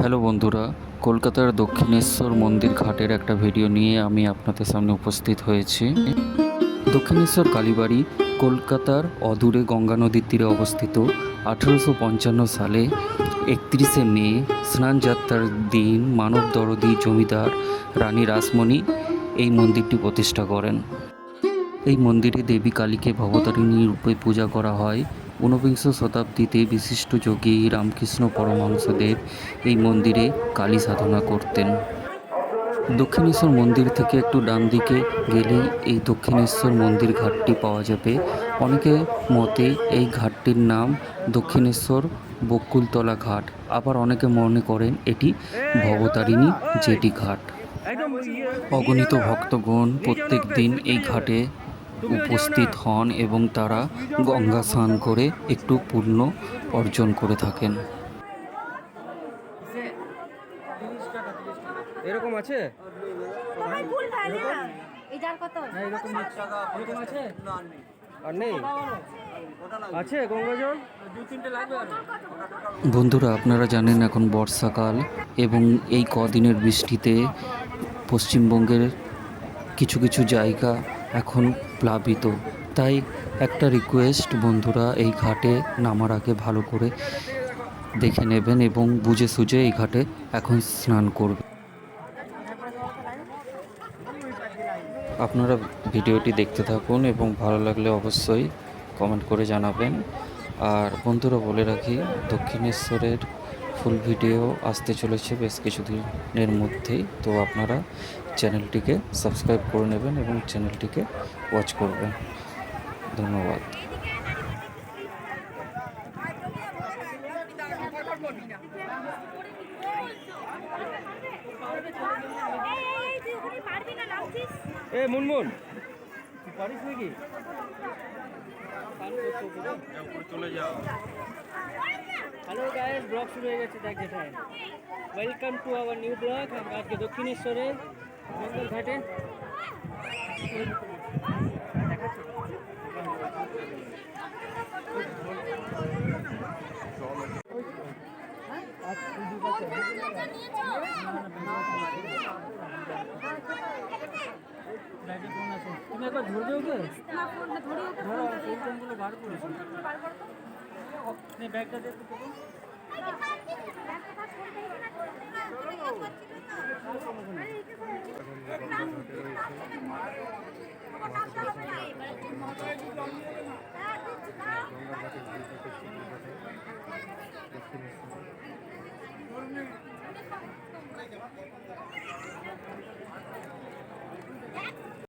Hello বন্ধুরা, কলকাতার দক্ষিণেশ্বর মন্দির ঘাটের একটা ভিডিও নিয়ে আমি আপনাদের সামনে উপস্থিত হয়েছি। দক্ষিণেশ্বর কালীবাড়ি, কলকাতার অদূরে গঙ্গা নদীর তীরে অবস্থিত আঠেরোশো পঞ্চান্ন সালে একত্রিশে মে স্নানযাত্রার দিন মানব দরদি জমিদার রানী রাসমণি এই মন্দিরটি প্রতিষ্ঠা করেন। এই মন্দিরে দেবী কালীকে ভবতারিণী রূপে পূজা করা হয়। ঊনবিংশ শতাব্দীতে বিশিষ্ট যোগী রামকৃষ্ণ পরমহংসদেব এই মন্দিরে কালী সাধনা করতেন। দক্ষিণেশ্বর মন্দির থেকে একটু ডান দিকে গেলেই এই দক্ষিণেশ্বর মন্দির ঘাটটি পাওয়া যাবে। অনেকে মতে এই ঘাটটির নাম দক্ষিণেশ্বর বকুলতলা ঘাট। আবার অনেকে মনে করেন এটি ভবতারিণী জেটি ঘাট। অগণিত ভক্তগণ প্রত্যেক দিন এই ঘাটে উপস্থিত হন এবং তারা গঙ্গা স্নান করে একটু পুণ্য অর্জন করে থাকেন। এরকম আছে? বন্ধুরা আপনারা জানেন এখন বর্ষাকাল এবং এই কদিনের বৃষ্টিতে পশ্চিমবঙ্গের কিছু কিছু জায়গা এখন প্লাবিত। তাই একটা রিকোয়েস্ট বন্ধুরা এই ঘাটে নামার আগে ভালো করে দেখে নেবেন এবং বুঝে সুঝে এই ঘাটে এখন স্নান করবেন আপনারা ভিডিওটি দেখতে থাকুন এবং ভালো লাগলে অবশ্যই কমেন্ট করে জানাবেন। আর বন্ধুরা বলে রাখি, দক্ষিণেশ্বরের ফুল ভিডিও আসতে চলেছে বেশ কিছুদিনের মধ্যেই। তো আপনারা চ্যানেলটিকে সাবস্ক্রাইব করে নেবেন এবং চ্যানেলটিকে ওয়াচ করবেন। ধন্যবাদ। এই, এ মুনমুন তুই পারিস নাকি? হ্যালো গাইস ব্লগ শুরু হয়ে গেছে দেখ যেটা welcome to our new blog আমরা আজকে দক্ষিণেশ্বরে মঙ্গল ঘাটে তুমি তোমার ফোনটা ধরে ব্যাগটা